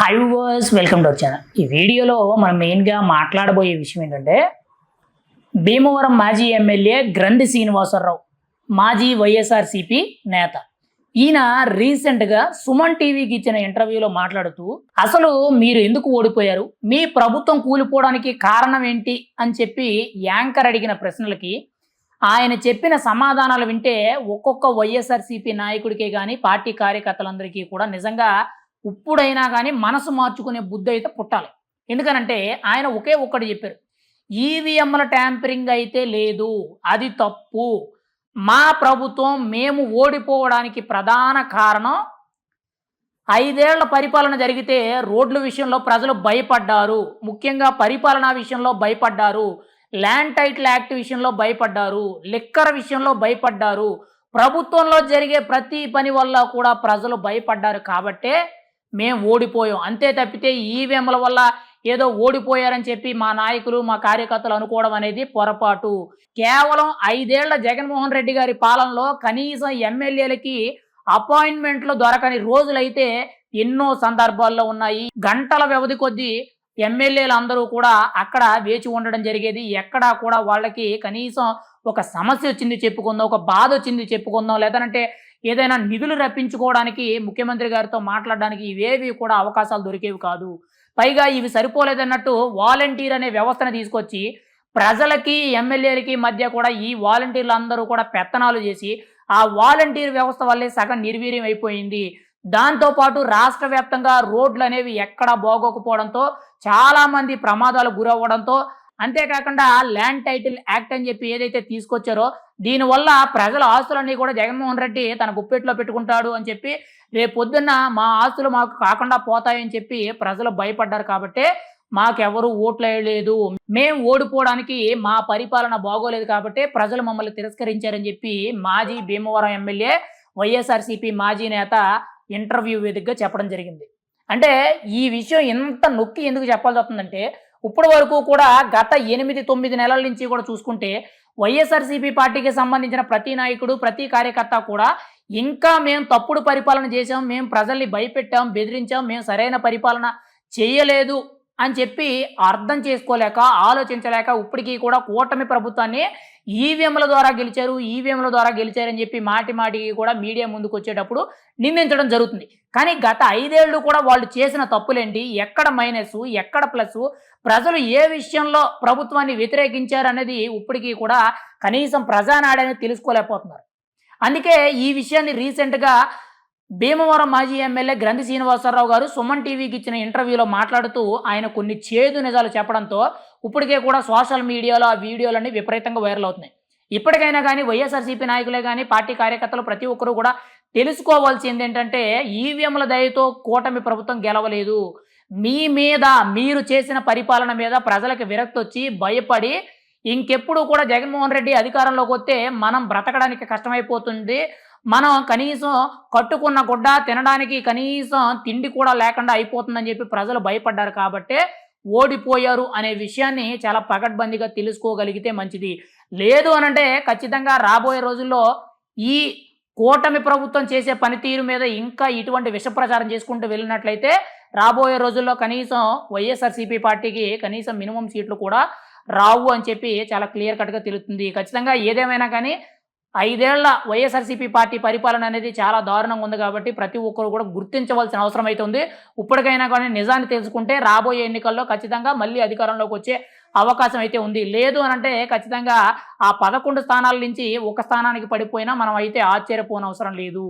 High వర్స్ welcome to channel ఈ వీడియోలో మనం మెయిన్గా మాట్లాడబోయే విషయం ఏంటంటే భీమవరం మాజీ ఎమ్మెల్యే గ్రంథి శ్రీనివాసరావు మాజీ వైఎస్ఆర్సిపి నేత. ఈయన రీసెంట్గా సుమన్ టీవీకి ఇచ్చిన ఇంటర్వ్యూలో మాట్లాడుతూ అసలు మీరు ఎందుకు ఓడిపోయారు? మీ ప్రభుత్వం కూలిపోవడానికి కారణం ఏంటి? అని చెప్పి యాంకర్ అడిగిన ప్రశ్నలకి ఆయన చెప్పిన సమాధానాలు వింటే ఒక్కొక్క వైఎస్ఆర్సీపీ నాయకుడికే కానీ పార్టీ కార్యకర్తలందరికీ కూడా నిజంగా ఇప్పుడైనా కానీ మనసు మార్చుకునే బుద్ధి అయితే పుట్టాలి. ఎందుకనంటే ఆయన ఒకే ఒక్కటి చెప్పారు ఈవీఎంల ట్యాంపరింగ్ అయితే లేదు అది తప్పు. మా ప్రభుత్వం మేము ఓడిపోవడానికి ప్రధాన కారణం ఐదేళ్ళ పరిపాలన జరిగితే రోడ్ల విషయంలో ప్రజలు భయపడ్డారు. ముఖ్యంగా పరిపాలనా విషయంలో భయపడ్డారు. ల్యాండ్ టైటిల్ యాక్ట్ విషయంలో భయపడ్డారు. లిక్కర్ విషయంలో భయపడ్డారు. ప్రభుత్వంలో జరిగే ప్రతి పని వల్ల కూడా ప్రజలు భయపడ్డారు కాబట్టే మేము ఓడిపోయాం. అంతే తప్పితే ఈవీఎంల వల్ల ఏదో ఓడిపోయారని చెప్పి మా నాయకులు మా కార్యకర్తలు అనుకోవడం అనేది పొరపాటు. కేవలం ఐదేళ్ళ జగన్మోహన్ రెడ్డి గారి పాలనలో కనీసం ఎమ్మెల్యేలకి అపాయింట్మెంట్లు దొరకని రోజులైతే ఎన్నో సందర్భాల్లో ఉన్నాయి. గంటల వ్యవధి కొద్దీ ఎమ్మెల్యేలు అందరూ కూడా అక్కడ వేచి ఉండడం జరిగేది. ఎక్కడా కూడా వాళ్ళకి కనీసం ఒక సమస్య వచ్చింది చెప్పుకుందాం ఒక బాధ వచ్చింది చెప్పుకుందాం లేదంటే ఏదైనా నిధులు రప్పించుకోవడానికి ముఖ్యమంత్రి గారితో మాట్లాడడానికి ఇవేవి కూడా అవకాశాలు దొరికేవి కాదు. పైగా ఇవి సరిపోలేదన్నట్టు వాలంటీర్ అనే వ్యవస్థను తీసుకొచ్చి ప్రజలకి ఎమ్మెల్యేలకి మధ్య కూడా ఈ వాలంటీర్లు అందరూ కూడా పెత్తనాలు చేసి ఆ వాలంటీర్ వ్యవస్థ వల్లే సగం నిర్వీర్యం అయిపోయింది. దాంతోపాటు రాష్ట్ర వ్యాప్తంగా రోడ్లు అనేవి ఎక్కడా బాగోకపోవడంతో చాలామంది ప్రమాదాలు గురవ్వడంతో అంతేకాకుండా ల్యాండ్ టైటిల్ యాక్ట్ అని చెప్పి ఏదైతే తీసుకొచ్చారో దీనివల్ల ప్రజల ఆస్తులన్నీ కూడా జగన్మోహన్ రెడ్డి తన గుప్పెట్లో పెట్టుకుంటాడు అని చెప్పి రేపు పొద్దున్న మా ఆస్తులు మాకు కాకుండా పోతాయని చెప్పి ప్రజలు భయపడ్డారు కాబట్టి మాకెవరు ఓట్లు వేయలేదు. మేము ఓడిపోవడానికి మా పరిపాలన బాగోలేదు కాబట్టి ప్రజలు మమ్మల్ని తిరస్కరించారని చెప్పి మాజీ భీమవరం ఎమ్మెల్యే వైఎస్ఆర్సీపీ మాజీ నేత ఇంటర్వ్యూ వేదికగా చెప్పడం జరిగింది. అంటే ఈ విషయం ఇంత నొక్కి ఎందుకు చెప్పాల్సి వస్తుందంటే ఇప్పటి వరకు కూడా గత ఎనిమిది తొమ్మిది నెలల నుంచి కూడా చూసుకుంటే వైఎస్ఆర్సీపీ పార్టీకి సంబంధించిన ప్రతి నాయకుడు ప్రతి కార్యకర్త కూడా ఇంకా మేము తప్పుడు పరిపాలన చేసాం మేము ప్రజల్ని భయపెట్టాం బెదిరించాం మేము సరైన పరిపాలన చేయలేదు. అని చెప్పి అర్థం చేసుకోలేక ఆలోచించలేక ఇప్పటికీ కూడా కూటమి ప్రభుత్వాన్ని ఈవీఎంల ద్వారా గెలిచారు ఈవీఎంల ద్వారా గెలిచారని చెప్పి మాటి మాటికి కూడా మీడియా ముందుకు వచ్చేటప్పుడు నిందించడం జరుగుతుంది. కానీ గత ఐదేళ్ళు కూడా వాళ్ళు చేసిన తప్పులేంటి? ఎక్కడ మైనస్ ఎక్కడ ప్లస్? ప్రజలు ఏ విషయంలో ప్రభుత్వాన్ని వ్యతిరేకించారు అనేది ఇప్పటికీ కూడా కనీసం ప్రజానాడని అనేది తెలుసుకోలేకపోతున్నారు. అందుకే ఈ విషయాన్ని రీసెంట్గా భీమవరం మాజీ ఎమ్మెల్యే గ్రంథి శ్రీనివాసరావు గారు సుమన్ టీవీకి ఇచ్చిన ఇంటర్వ్యూలో మాట్లాడుతూ ఆయన కొన్ని చేదు నిజాలు చెప్పడంతో ఇప్పటికే కూడా సోషల్ మీడియాలో ఆ వీడియోలన్నీ విపరీతంగా వైరల్ అవుతున్నాయి. ఇప్పటికైనా కానీ వైఎస్ఆర్సీపీ నాయకులే కానీ పార్టీ కార్యకర్తలు ప్రతి ఒక్కరూ కూడా తెలుసుకోవాల్సింది ఏంటంటే ఈవీఎంల దయతో కూటమి ప్రభుత్వం గెలవలేదు. మీ మీద మీరు చేసిన పరిపాలన మీద ప్రజలకు విరక్తి వచ్చి భయపడి ఇంకెప్పుడు కూడా జగన్మోహన్ రెడ్డి అధికారంలోకి వస్తే మనం బ్రతకడానికి కష్టమైపోతుంది. మనం కనీసం కట్టుకున్న గుడ్డ తినడానికి కనీసం తిండి కూడా లేకుండా అయిపోతుందని చెప్పి ప్రజలు భయపడ్డారు కాబట్టే ఓడిపోయారు అనే విషయాన్ని చాలా పకడ్బందీగా తెలుసుకోగలిగితే మంచిది. లేదు అనంటే ఖచ్చితంగా రాబోయే రోజుల్లో ఈ కూటమి ప్రభుత్వం చేసే పనితీరు మీద ఇంకా ఇటువంటి విషప్రచారం చేసుకుంటూ వెళ్ళినట్లయితే రాబోయే రోజుల్లో కనీసం వైఎస్ఆర్సీపీ పార్టీకి కనీసం మినిమం సీట్లు కూడా రావు అని చెప్పి చాలా క్లియర్ కట్గా తెలుస్తుంది. ఖచ్చితంగా ఏదేమైనా కానీ ఐదేళ్ళ వైఎస్ఆర్సీపీ పార్టీ పరిపాలన అనేది చాలా దారుణంగా ఉంది కాబట్టి ప్రతి ఒక్కరు కూడా గుర్తించవలసిన అవసరం అయితే ఉంది. ఇప్పటికైనా కానీ నిజాన్ని తెలుసుకుంటే రాబోయే ఎన్నికల్లో ఖచ్చితంగా మళ్ళీ అధికారంలోకి వచ్చే అవకాశం అయితే ఉంది. లేదు అని అంటే ఖచ్చితంగా ఆ పదకొండు స్థానాల నుంచి ఒక స్థానానికి పడిపోయినా మనం అయితే ఆశ్చర్యపోనవసరం లేదు.